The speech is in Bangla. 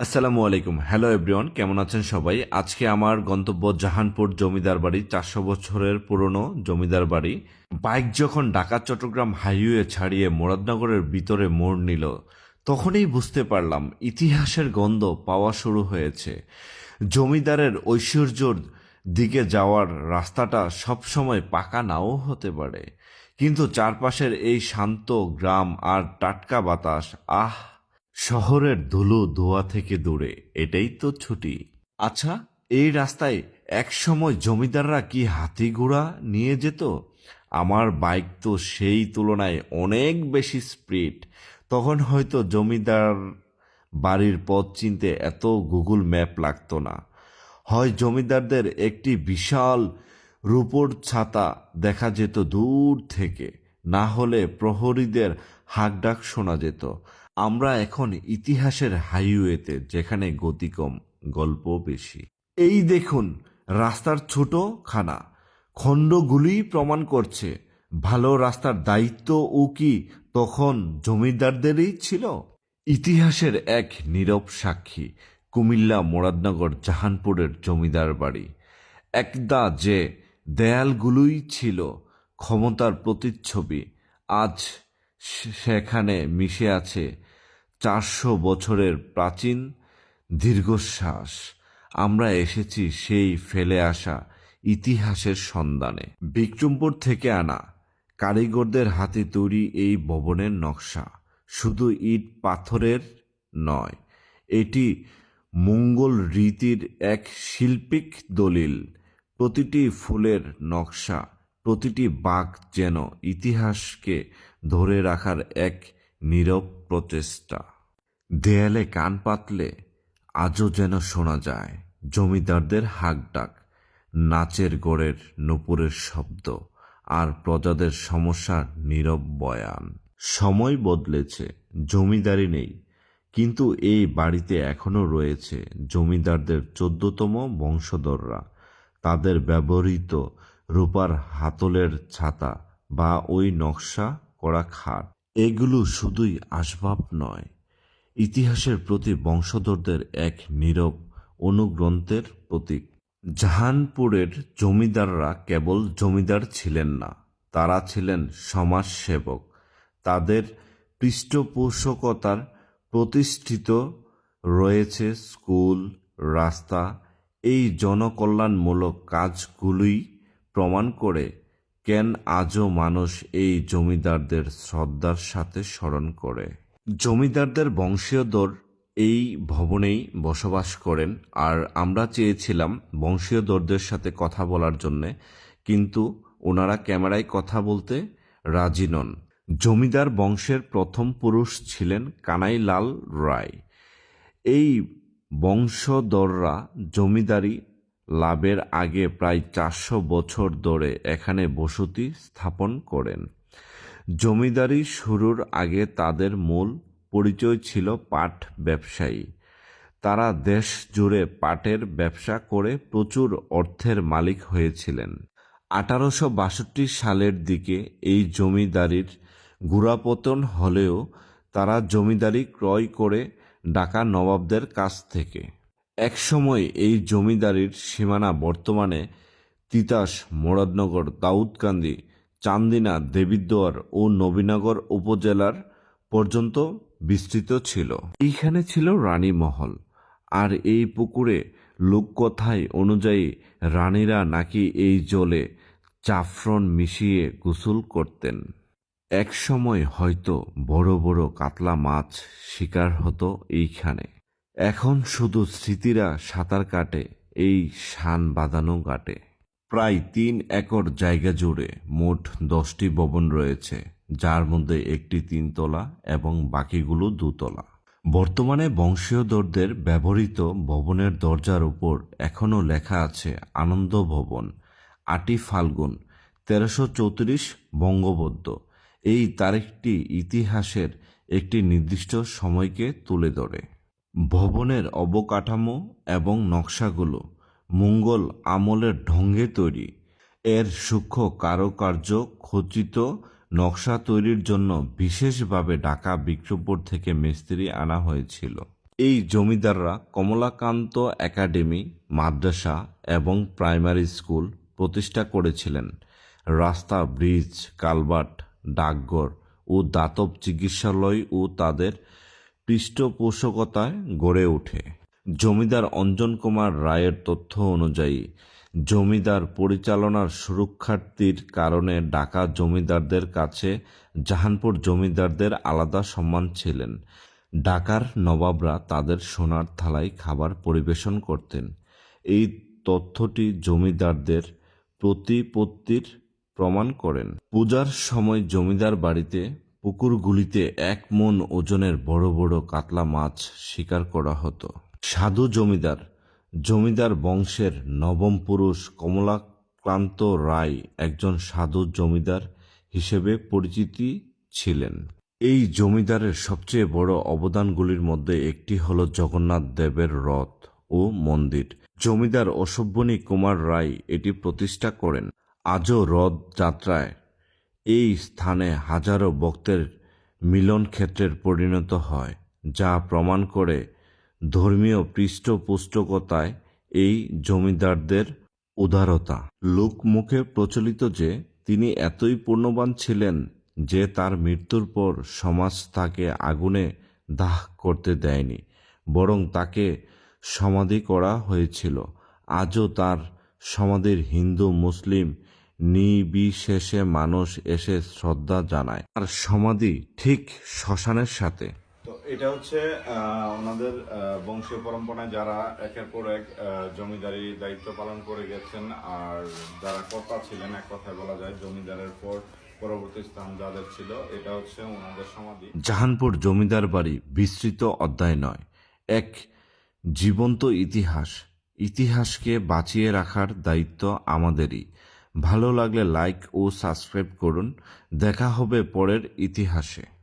আসসালামু আলাইকুম। হ্যালো এভরিওয়ান কেমন আছেন সবাই? আজকে আমার গন্তব্য জাহানপুর জমিদার বাড়ি, চারশো বছরের পুরনো জমিদার বাড়ি। বাইক যখন ঢাকা চট্টগ্রাম হাইওয়ে ছাড়িয়ে মুরাদনগরের ভিতরে মোড় নিল, তখনই বুঝতে পারলাম ইতিহাসের গন্ধ পাওয়া শুরু হয়েছে। জমিদারের ঐশ্বর্যর দিকে যাওয়ার রাস্তাটা সবসময় পাকা নাও হতে পারে। কিন্তু চারপাশের এই শান্ত গ্রাম আর টাটকা বাতাস, আহ! শহরের ধুলো ধোয়া থেকে দূরে, এটাই তো ছুটি। আচ্ছা এই রাস্তায় এক সময় জমিদাররা কি হাতি ঘোড়া নিয়ে যেত? আমার বাইক তো সেই তুলনায় অনেক বেশি স্পিড। তখন হয়তো জমিদার বাড়ির পথ চিনতে এত গুগল ম্যাপ লাগতো না। হয় জমিদারদের একটি বিশাল রূপোর ছাতা দেখা যেত দূর থেকে। না হলে প্রহরীদের হাঁকডাক শোনা যেত। আমরা এখন ইতিহাসের হাইওয়েতে, যেখানে গতি কম গল্প বেশি। এই দেখুন, রাস্তার ছোট খানা। খণ্ডগুলি প্রমাণ করছে, ভালো রাস্তার দায়িত্ব ও কি তখন জমিদারদেরই ছিল? ইতিহাসের এক নীরব সাক্ষী, কুমিল্লা মোরাদনগর জাহানপুরের জমিদার বাড়ি। একদা যে দেয়ালগুলোই ছিল ক্ষমতার প্রতিচ্ছবি, আজ সেখানে মিশে আছে চারশো বছরের প্রাচীন দীর্ঘশ্বাস। আমরা এসেছি সেই ফেলে আসা ইতিহাসের সন্ধানে। বিক্রমপুর থেকে আনা কারিগরদের হাতে তৈরি এই ভবনের নকশা শুধু ইট পাথরের নয়, এটি মঙ্গল রীতির এক শিল্পিক দলিল। প্রতিটি ফুলের নকশা, প্রতিটি বাঘ যেন ইতিহাসকে ধরে রাখার এক নীরব প্রচেষ্টা। দেয়ালে কান পাতলে আজও যেন শোনা যায় জমিদারদের হাঁকডাক, নাচের গড়ের নূপুরের শব্দ আর প্রজাদের সমস্যার নীরব বয়ান। সময় বদলেছে, জমিদারি নেই, কিন্তু এই বাড়িতে এখনও রয়েছে জমিদারদের চোদ্দতম বংশধররা। তাদের ব্যবহৃত রূপার হাতলের ছাতা বা ওই নকশা করা খাট। এগুলো শুধুই আসবাব নয়, ইতিহাসের প্রতি বংশধরদের এক নীরব অনুগ্রন্থের প্রতীক। জাহানপুরের জমিদাররা কেবল জমিদার ছিলেন না, তারা ছিলেন সমাজসেবক। তাদের পৃষ্ঠপোষকতার প্রতিষ্ঠিত রয়েছে স্কুল, রাস্তা, এই জনকল্যাণমূলক কাজগুলোই প্রমাণ করে কেন আজও মানুষ এই জমিদারদের শ্রদ্ধার সাথে স্মরণ করে? জমিদারদের বংশীয়দর এই ভবনেই বসবাস করেন, আর আমরা চেয়েছিলাম বংশীয়দরদের সাথে কথা বলার জন্যে, কিন্তু ওনারা ক্যামেরায় কথা বলতে রাজি নন। জমিদার বংশের প্রথম পুরুষ ছিলেন কানাইলাল রায়। এই বংশধররা জমিদারি লাভের আগে প্রায় চারশো বছর ধরে এখানে বসতি স্থাপন করেন। জমিদারি শুরুর আগে তাদের মূল পরিচয় ছিল পাট ব্যবসায়ী। তারা দেশ জুড়ে পাটের ব্যবসা করে প্রচুর অর্থের মালিক হয়েছিলেন। আঠারোশো বাষট্টি সালের দিকে এই জমিদারির গুড়াপতন হলেও তারা জমিদারি ক্রয় করে ডাকা নবাবদের কাছ থেকে। একসময় এই জমিদারির সীমানা বর্তমানে তিতাস, মোরাদনগর, দাউদকান্দি, চান্দিনা দেবিদ্দুয়ার ও নবীনগর উপজেলার পর্যন্ত বিস্তৃত ছিল। এইখানে ছিল রানী মহল। আর এই পুকুরে লোককথায় অনুযায়ী রানীরা নাকি এই জলে জাফরন মিশিয়ে গোসল করতেন। এক সময় হয়তো বড় বড় কাতলা মাছ শিকার হতো এইখানে। এখন শুধু স্মৃতিরা সাঁতার কাটে, এই শান বাঁধানো ঘাটে। প্রায় তিন একর জায়গা জুড়ে মোট দশটি ভবন রয়েছে, যার মধ্যে একটি তিনতলা এবং বাকিগুলো দুতলা। বর্তমানে বংশীয়দরদের ব্যবহৃত ভবনের দরজার উপর এখনও লেখা আছে আনন্দ ভবন আটি ফাল্গুন, তেরোশো চৌত্রিশ বঙ্গবদ্ধ। এই তারিখটি ইতিহাসের একটি নির্দিষ্ট সময়কে তুলে ধরে। ভবনের অবকাঠামো এবং নকশাগুলো মঙ্গল আমলের ঢঙ্গে তৈরি। এর সূক্ষ্ম কারুকার্য খচিত নকশা তৈরির জন্য বিশেষভাবে ঢাকা বিক্রমপুর থেকে মিস্ত্রি আনা হয়েছিল। এই জমিদাররা কমলাকান্ত একাডেমি, মাদ্রাসা এবং প্রাইমারি স্কুল প্রতিষ্ঠা করেছিলেন। রাস্তা, ব্রিজ কালভার্ট ডাকঘর ও দাতব চিকিৎসালয় ও তাদের পৃষ্ঠপোষকতায় গড়ে ওঠে। জমিদার অঞ্জন কুমার রায়ের তথ্য অনুযায়ী, জমিদার পরিচালনার সুরক্ষার্থীর কারণে ঢাকা জমিদারদের কাছে জাহানপুর জমিদারদের আলাদা সম্মান ছিলেন। ঢাকার নবাবরা তাদের সোনার থালায় খাবার পরিবেশন করতেন। এই তথ্যটি জমিদারদের প্রতিপত্তির প্রমাণ করেন। পূজার সময় জমিদার বাড়িতে পুকুরগুলিতে এক মন ওজনের বড় বড় কাতলা মাছ শিকার করা হতো। সাধু জমিদার জমিদার বংশের নবম পুরুষ কমলাক্রান্ত রায় একজন সাধু জমিদার হিসেবে পরিচিতি ছিলেন। এই জমিদারের সবচেয়ে বড় অবদানগুলির মধ্যে একটি হল জগন্নাথ দেবের রথ ও মন্দির। জমিদার অসভ্যনী কুমার রায় এটি প্রতিষ্ঠা করেন। আজও রথ যাত্রায় এই স্থানে হাজারো ভক্তের মিলন ক্ষেত্রের পরিণত হয়, যা প্রমাণ করে ধর্মীয় পৃষ্ঠপোষকতায় এই জমিদারদের উদারতা। লোকমুখে প্রচলিত যে তিনি এতই পূর্ণবান ছিলেন যে তার মৃত্যুর পর সমাজ তাকে আগুনে দাহ করতে দেয়নি, বরং তাকে সমাধি করা হয়েছিল। আজও তার সমাধির হিন্দু, মুসলিম নির্বিশেষে মানুষ এসে শ্রদ্ধা জানায়। আর সমাধি ঠিক শ্মশানের সাথে। তো এটা হচ্ছে ওনাদের বংশীয় পরম্পরায় যারা একের পর এক জমিদারি দায়িত্ব পালন করে গেছেন আর যারা কর্তা ছিলেন এক কথায় বলা যায় জমিদারের পর পরবর্তী স্থান যাদের ছিল এটা হচ্ছে ওনাদের সমাধি। জাহানপুর জমিদার বাড়ি বিস্তৃত অধ্যায় নয়। এক জীবন্ত ইতিহাস। ইতিহাসকে বাঁচিয়ে রাখার দায়িত্ব আমাদেরই। ভালো লাগলে লাইক ও সাবস্ক্রাইব করুন। দেখা হবে পরের ইতিহাসে।